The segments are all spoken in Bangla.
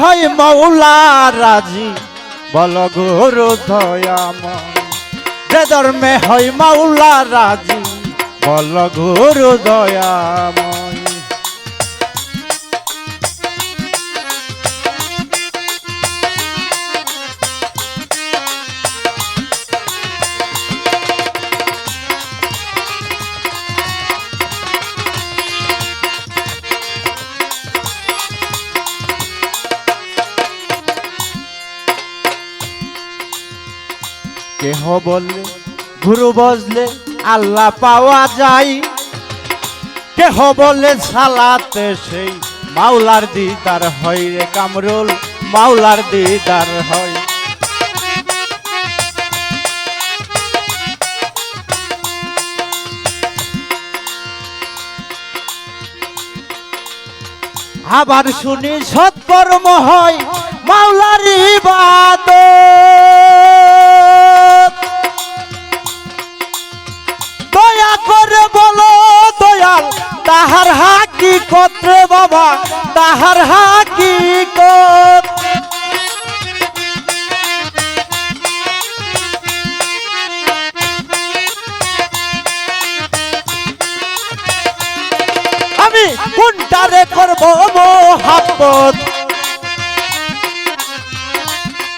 হয় মৌলা রাজি। বল গুরু দয়াময়। যে ধর্মে হয় মাওলা রাজি বল গুরু দয়াময়। কেহ বললে, গুরু বজলে আল্লাহ পাওয়া যায়। কেহ বলে সালাতে সেই মাওলার দিদার হয় রে কামরুল, মাওলার দিদার হয়। আবার শুনি, সৎকর্ম হয় মাওলার ইবাদত। তাহার হাকি আমি কোনটারে করব মোহাব্বত।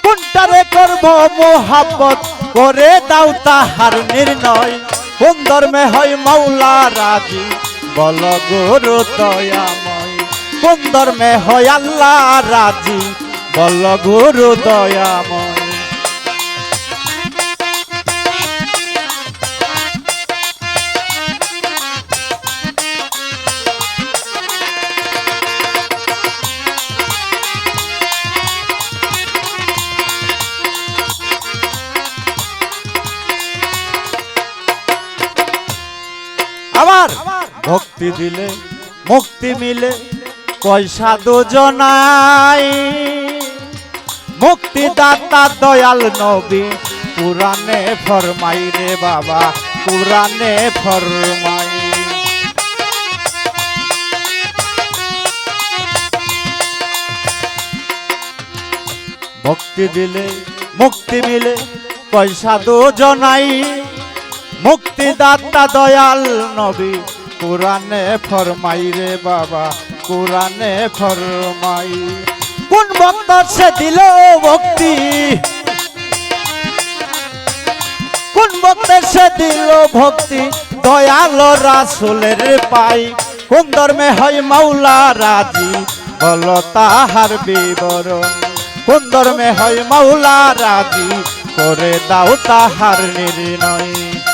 কোনটারে করব মোহাব্বত। করে দাও তাহার নির্ণয়। কোন ধর্মে হয় মাওলা রাজি। বল গুরু দয়াময় কোন ধর্মে হয় আল্লাহ রাজি। বল গুরু দয়াময়। আবার ভক্তি দিলে মুক্তি মিলে পয়সা দুজনাই। মুক্তি দাতা দয়াল নবী পুরানে ফরমাই রে বাবা পুরানে ফরমাই। ভক্তি দিলে, মুক্তি মিলে পয়সা দুজনাই। মুক্তিদাতা দয়াল নবী কোরআনে ফরমাই রে বাবা কোরআনে ফরমাই। কোন ভক্ত সে দিল ভক্তি? কোন ভক্ত সে দিল ভক্তি? দয়াল রাসুলের পাই। কোন ধর্মে হয় মাওলা রাজি? বল তাহার বিবরণ। কোন ধর্মে হয় মাওলা রাজি? করে দাও তাহার নির্ণয়।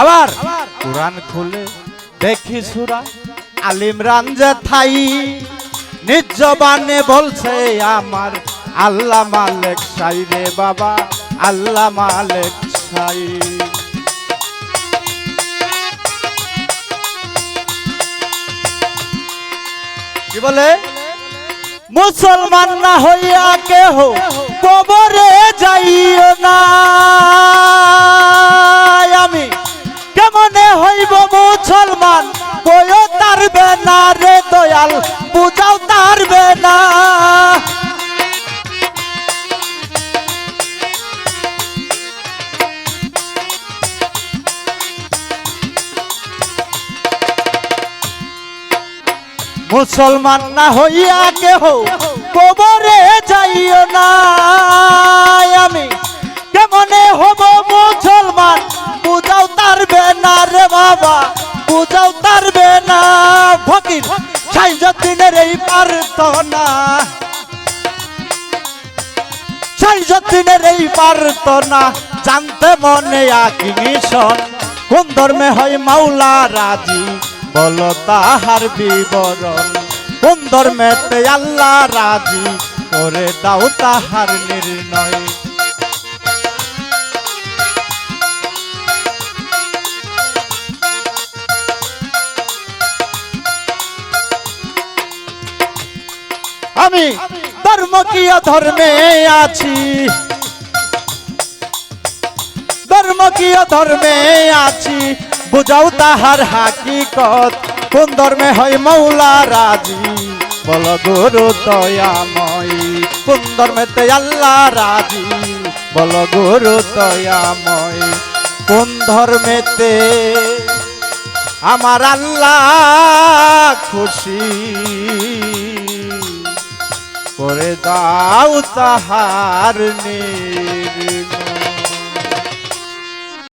আবার। কোরআন খুলে দেখি সুরা। আলিমরান যে থাই নিজ বানে বলছে আমার আল্লাহ মালেক সাই রে বাবা আল্লাহ মালেক সাই। কি বলে? মুসলমান না হইয়া কেহ কবরে যাইও না। তারবে না রে দয়াল বুঝাও তারবে না মুসলমান না হইয়া কেহ কবরে যাইও না। না। সাইজদিনের এই পারত না জানতে মনে আকি মিশন কোন ধর্মে হয় মাওলা রাজি? বল তাহার বিবরণ। কোন ধর্মেতে আল্লাহ রাজি? করে দাও তাহার নির্ণয়। আমি ধর্মকীয় ধর্মে আছি? ধর্মকীয় ধর্মে আছি? বুঝাও তাহার হাকিকত, কোন ধর্মে হয় মৌলা রাজি? বল গুরু দয়াময়, কোন ধর্মেতে আল্লাহ রাজি? বল গুরু দয়াময়, কোন ধর্মেতে আমার আল্লাহ খুশি? করে দাও তাহার নির।